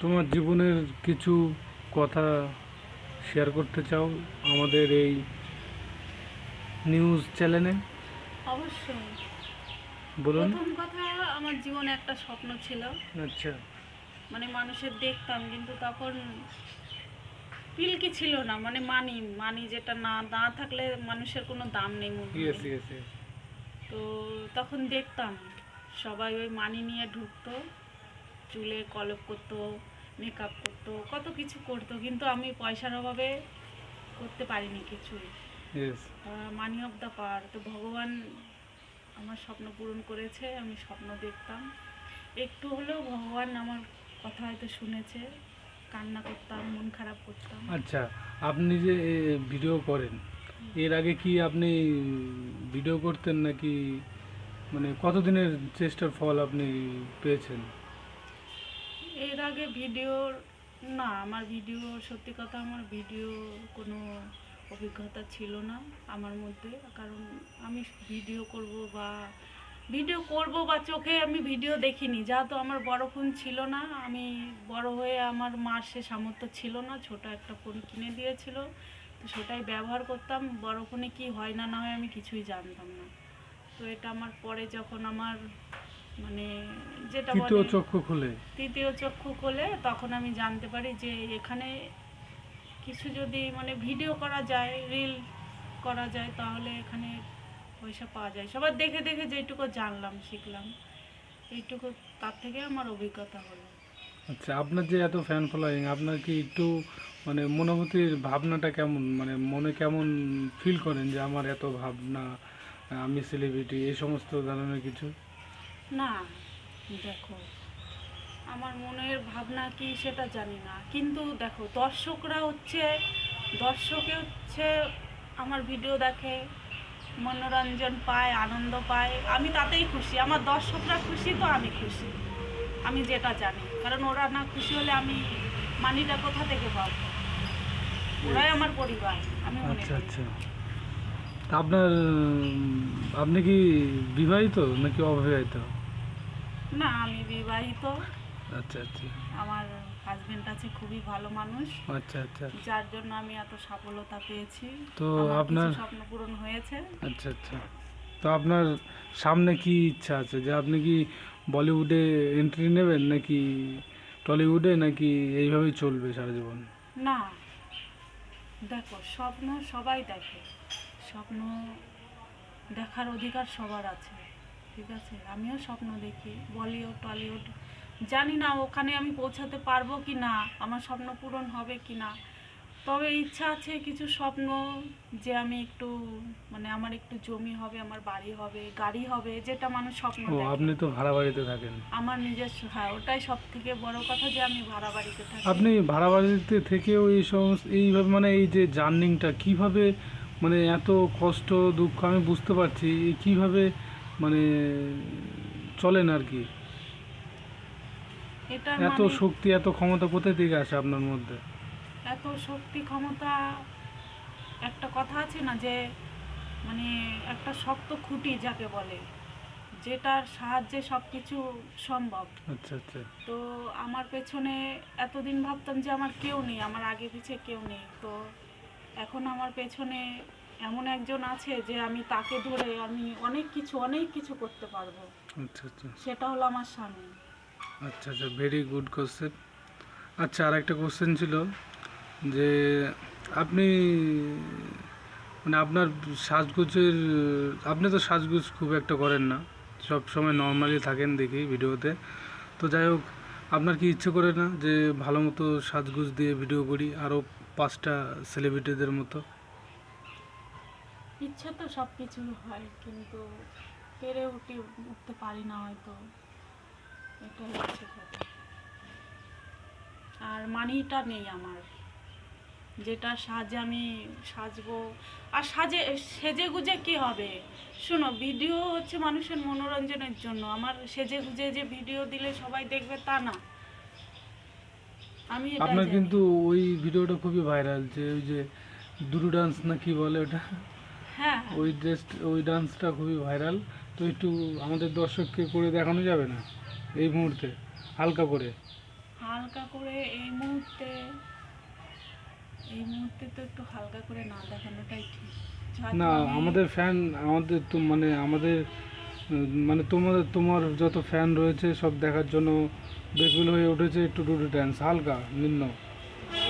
তোমার জীবনের কিছু কথা শেয়ার করতে চাও আমাদের এই নিউজ চ্যানেলে অবশ্যই। বলুন। প্রথম কথা আমার জীবনে একটা স্বপ্ন ছিল। আচ্ছা। মানে মানুষের দেখতাম কিন্তু তখন পিলকি ছিল না মানে মানি মানি যেটা না না থাকলে মানুষের কোনো দাম নেই মনে তো তখন দেখতাম সবাই ওই মানি নিয়ে ঢুকতো। চুলে কলপ করতো মেকআপ করতো কত কিছু করতো কিন্তু আমি পয়সার অভাবে করতে পারিনি কিছুই। মানি অফ দ্য পাওয়ার তো ভগবান আমার স্বপ্ন পূরণ করেছে আমি স্বপ্ন দেখতাম। একটু হলেও ভগবান আমার কথা হয়তো শুনেছে কান্না করতাম মন খারাপ করতাম। আচ্ছা আপনি যে ভিডিও করেন এর আগে কি আপনি ভিডিও করতেন নাকি মানে কতদিনের চেষ্টার ফল আপনি পেয়েছেন? এর আগে ভিডিওর না, আমার ভিডিও সত্যি কথা আমার ভিডিও কোনো অভিজ্ঞতা ছিল না আমার মধ্যে। কারণ আমি ভিডিও করব বা ভিডিও করব বা চোখে আমি ভিডিও দেখিনি। যা তো আমার বড় ফোন ছিল না, আমি বড় হয়ে আমার মার সে সামর্থ্য ছিল না, ছোট একটা ফোন কিনে দিয়েছিল। তো সেটাই ব্যবহার করতাম, বড় ফোনে কি হয় না না হয় আমি কিছুই জানতাম না। তো এটা আমার পরে যখন আমার মানে যেটা তৃতীয় চক্ষু খুলে। তৃতীয় চক্ষু খুলে তখন আমি জানতে পারি যে এখানে কিছু যদি মানে ভিডিও করা যায় রিল করা যায় তাহলে এখানে পয়সা পাওয়া যায়। সবার দেখে দেখে যেটুকু জানলাম শিখলাম এইটুকু তার থেকে আমার অভিজ্ঞতা হলো। আচ্ছা আপনার যে এত ফ্যান ফলোয়িং আপনার কি একটু মানে মনোভূতির ভাবনাটা কেমন? মানে মনে কেমন ফিল করেন যে আমার এত ভাবনা আমি সেলিব্রিটি এই সমস্ত ধরনের কিছু? না। দেখো আমার মনের ভাবনা কি সেটা জানি না। কিন্তু দেখো দর্শকরা হচ্ছে দর্শকে হচ্ছে আমার ভিডিও দেখে মনোরঞ্জন পায় আনন্দ পায়। আমি তাতেই খুশি। আমার দর্শকরা খুশি তো আমি খুশি। আমি যেটা জানি। কারণ ওরা না খুশি হলে আমি মানিটা কোথা থেকে পাবো? ওরাই আমার পরিবার আমি আচ্ছা আচ্ছা। আপনার আপনি কি বিবাহিত নাকি অবিবাহিত? না আমি বিবাহিত। আচ্ছা আচ্ছা। আমার হাজবেন্ড আছে খুবই ভালো মানুষ। আচ্ছা আচ্ছা। যার জন্য আমি এত সফলতা পেয়েছি। তো আপনার স্বপ্ন পূরণ হয়েছে। আচ্ছা আচ্ছা। তো আপনার সামনে কি ইচ্ছা আছে? যে আপনি কি বলিউডে এন্ট্রি নেবেন নাকি টলিউডে নাকি এইভাবেই চলবে সারা জীবন? না। দেখো স্বপ্ন সবাই দেখে। স্বপ্ন দেখার অধিকার সবার আছে। ঠিক আছে? আমিও স্বপ্ন দেখি বলিউড টলিউড। জানি না ওখানে আমি পৌঁছাতে পারব কি না আমার স্বপ্ন পূরণ হবে কি না। তবে ইচ্ছা আছে কিছু স্বপ্ন যে আমি একটু মানে আমার একটু জমি হবে আমার বাড়ি হবে গাড়ি হবে যেটা মানুষ স্বপ্ন ও আপনি তো ভাড়া বাড়িতে থাকেন। আমার নিজস্ব হ্যাঁ ওটাই সব থেকে বড় কথা যে আমি ভাড়া বাড়িতে থাকি। আপনি ভাড়া বাড়িতে থেকেও এই সমস্ত এইভাবে মানে এই যে জার্নিংটা কীভাবে মানে এত কষ্ট দুঃখ আমি বুঝতে পারছি কীভাবে মানে চলেন আর কি। এটা এত মানে শক্তি এত ক্ষমতা কোথায় থেকে আসে আপনার মধ্যে? এত শক্তি ক্ষমতা একটা কথা আছে না যে মানে একটা শক্ত খুঁটি যাকে বলে যেটার সাহায্যে সব কিছু সম্ভব। আচ্ছা আচ্ছা। তো আমার পেছনে এতদিন ভাবতাম যে আমার কেউ নেই আমার আগে পিছে কেউ নেই। তো এখন আমার পেছনে এমন একজন আছে যে আমি তাকে ধরে আমি অনেক কিছু অনেক কিছু করতে পারব। আচ্ছা আচ্ছা। সেটা হলো আমার স্বামী। আচ্ছা আচ্ছা ভেরি গুড কোশ্চেন আচ্ছা আর একটা কোশ্চেন ছিল যে আপনি মানে আপনার সাজগোজের আপনি তো সাজগোজ খুব একটা করেন না। সব সময় নর্মালি থাকেন দেখি ভিডিওতে। তো যাই হোক আপনার কি ইচ্ছে করে না যে ভালো মতো সাজগোজ দিয়ে ভিডিও করি আরও পাঁচটা সেলিব্রিটিদের মতো? ইচ্ছে তো সব কিছু হয় কিন্তু পেরে উঠে উঠতে পারি না হয়তো। এটাই হচ্ছে কথা। আর মানিটা নেই আমার। যেটা সাজে আমি সাজবো। আর সাজে সেজে গুজে কি হবে? শোনো ভিডিও হচ্ছে মানুষের মনোরঞ্জনের জন্য। আমার সেজে গুজে যে ভিডিও দিলে সবাই দেখবে তা না। আমি আপনার কিন্তু ওই ভিডিওটা খুবই ভাইরাল যে ওই যে দুরু ডান্স না কি বলে ওটা? হ্যাঁ। ওই ড্রেস ওই ডান্সটা খুবই ভাইরাল তো একটু আমাদের দর্শককে করে দেখানো যাবে না এই মুহূর্তে? হালকা করে। হালকা করে এই মুহূর্তে এই মুহূর্তে তো একটু হালকা করে না দেখানোটাই ঠিক। না আমাদের ফ্যান আমাদের তো মানে আমাদের মানে তোমাদের তোমার যত ফ্যান রয়েছে সব দেখার জন্য বেকুল হয়ে উঠেছে একটু টু ড্যান্স হালকা নিম্ন।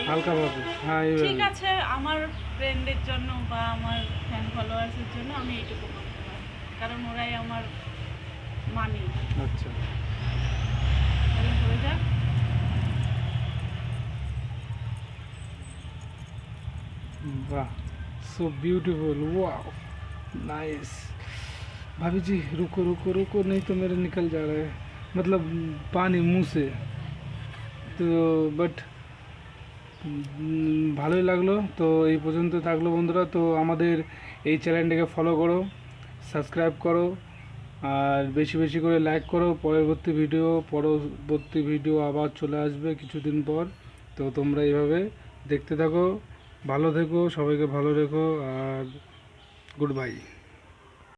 হালকাভাবে হ্যাঁ ঠিক এইভাবে আছে আমার ফ্রেন্ডের জন্য বা আমার ফ্যান ফলোয়ার্সের জন্য আমি এইটুকু করতে পারি কারণ ওরাই আমার মানি আচ্ছা তাহলে হয়ে যাক वाह सो ब्यूटीफुल वाह नाइस भाभी जी रुको रुको रुको नहीं तो मेरे निकल जा रहा है मतलब पानी मुंह से তো বাট ভালোই লাগল। তো এই পর্যন্ত থাকল বন্ধুরা। তো আমাদের এই চ্যানেলটাকে ফলো করো সাবস্ক্রাইব করো, আর বেশি বেশি করে লাইক করো। পরবর্তী ভিডিও পরবর্তী ভিডিও আবার চলে আসবে কিছুদিন পর। তো তোমরা এইভাবে দেখতে থাকো, ভালো থেকো, সবাইকে ভালো রেখো, আর গুড বাই